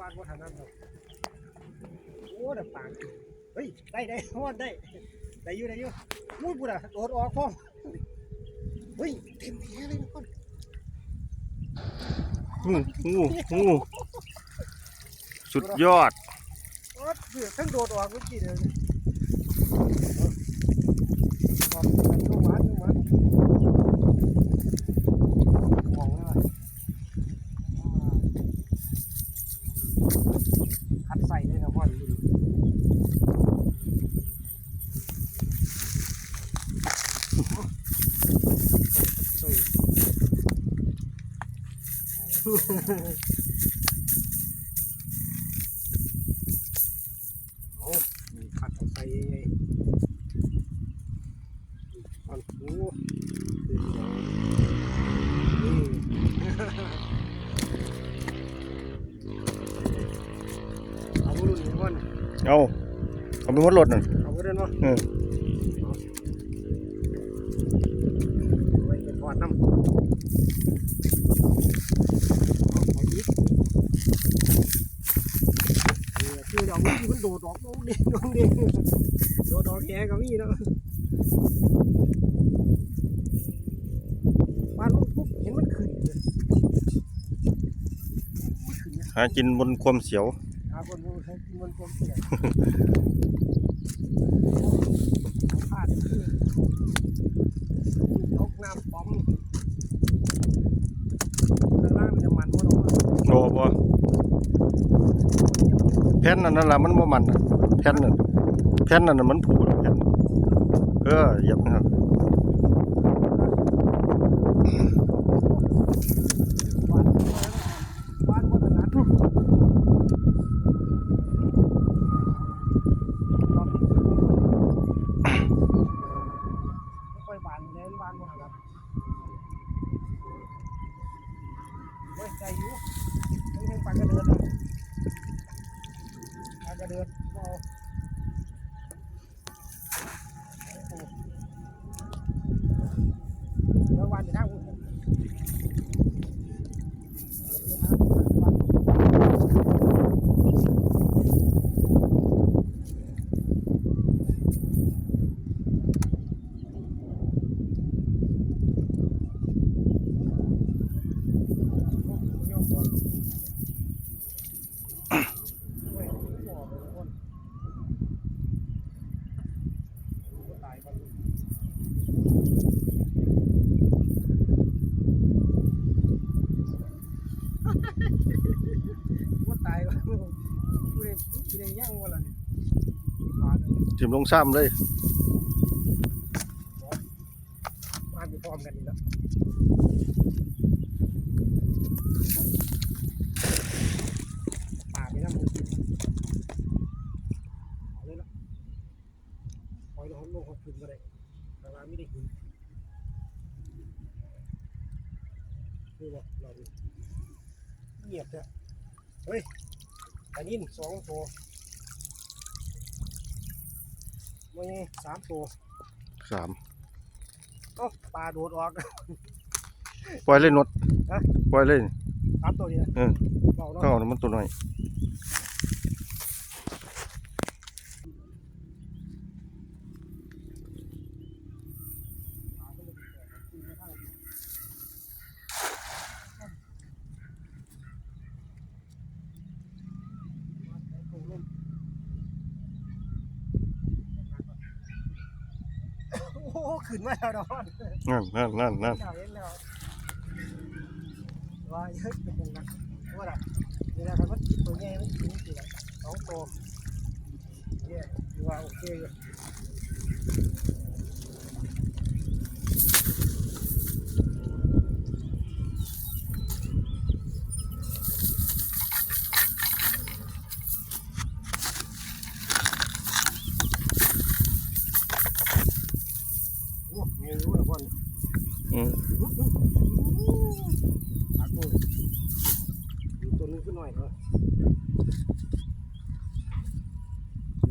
วานว่าทางนั้นครับโอ้ดับปากเฮ้ยได้ได้ฮอดได้ได้อยู่ได้อยู่มุ้ยบุญอะโดดออกพ่อมเฮ้ยเต็มแผลเลยนะพ่องูงูงูสุดยอดโอ้เสือทั้งโดดออกเมื่อกี้เดียวออกไปลูกหวานลูกหวานมองเลยคัดใส่เลยนะพ่อดู ใส่เอามีขัดเอาใส่ยังไงอันโอ้คือเดี๋ยวนี่เอาบุรุษนี่ก่อนเอาเอาไปหมดรถนั่นเอาบุรุษเนาะเออ นพอดน้ำเอาเอาอีกเออคือเดี๋ยวมันมันโดดออกโดดเด้งโดดเด้งโดดออกแกก็มีเนาะบ้านมันปุ๊บเห็นมันขึ้นเลยมันขึ้นเนี่ยหากินบนความเสียวหาคนมันใช้มันความเสี่ยงพลาดคือตกน้ำป้อมข้างล่างมันจะมันว่าเรา โอ้ บ่แผ่นนั่นนั่นล่ะมันบ่มันน่ะแผ่นนั่นแผ่นนั่นน่ะมันผูกแผ่นเออเหยียบนะครับ บ้านบ้านวัฒนธรรมไม่ค่อยบานเลยบ้านวัฒนธรรม เฮ้ยใจอยู่ยังยังปากกระเดิดนะปากกระเดิดก็เอาโอ้โหเดี๋ยววันจะทางคุณย่อมก่อนเฮ้ยบอกเลยทุกคนก็ตายก่อนว่าตายก่อนกูได้กูได้ย่างวะล่ะเนี่ยหวานเลย ทิมลงซ้ำเลยบ้านอยู่พร้อมกันนี่แหละป่าไปน้ำมูกินเอาเลยละปล่อยลงลงหกขึ้นมาได้แต่ว่าไม่ได้ขึ้นคือว่าเราดูเงียบจ้ะเฮ้ย อันนี้สองตัวไม่ใช่สามตัวสามเอ้าปลาโดดออก ปล่อยเลยนดฮะ ปล่อยเลยสามตัวนี้นะเออ เบาเนาะก็เอามันตัวน้อย โอ้โหขึ้นมาแล้วดอนนั่นนั่นนั่นนั่นเห็นแล้วว่าเยอะเป็นยังไงว่าล่ะนี่นะครับมันกินตัวใหญ่มันกินกี่ละสองตัวเนี่ยถือว่าโอเคอยู่โอ้มีรู้นะพ่ออืมปากกูตัวนึงขึ้นหน่อยเถอะ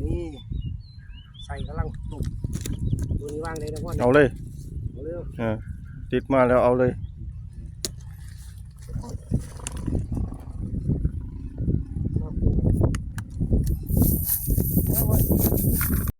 นี่ใส่กำลังตุ่มตัวนี้ว่างเลยนะพ่อเอาเลยเอาเร็วเออติดมาแล้วเอาเลย